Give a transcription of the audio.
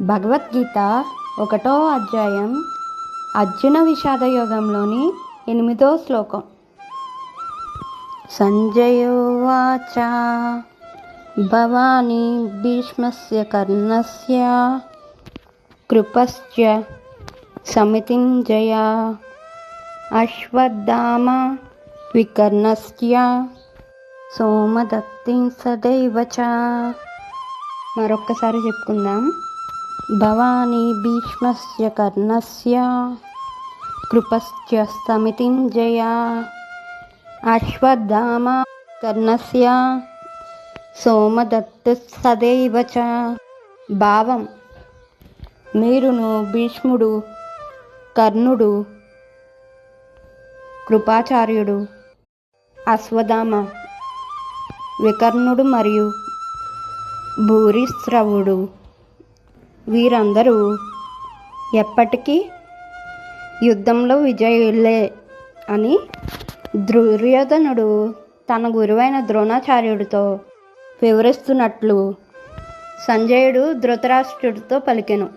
భగవద్గీత ఒకటో అధ్యాయం అర్జున విషాద యోగంలోని ఎనిమిదో శ్లోకం. సంజయోవాచ భవానీ భీష్మస్య కర్ణస్య. కృపశ్చ సమితింజయ అశ్వత్థామ వికర్ణస్య. సోమదత్తిం సదైవచ చ. మరొక్కసారి చెప్పుకుందాం. భవానీ భీష్మస్య కర్ణస్య కృపశ్చ సమితింజయ అశ్వత్థామ కర్ణస్య సోమదత్తు సదైవ చ. భావం మీరును భీష్ముడు కర్ణుడు కృపాచార్యుడు అశ్వధామ వికర్ణుడు మరియు భూరిశ్రవుడు. వీరందరూ ఎప్పటికీ యుద్ధంలో విజయులే అని దుర్యోధనుడు తన గురువైన ద్రోణాచార్యుడితో వివరిస్తున్నట్లు సంజయుడు ధృతరాష్ట్రుడితో పలికెను.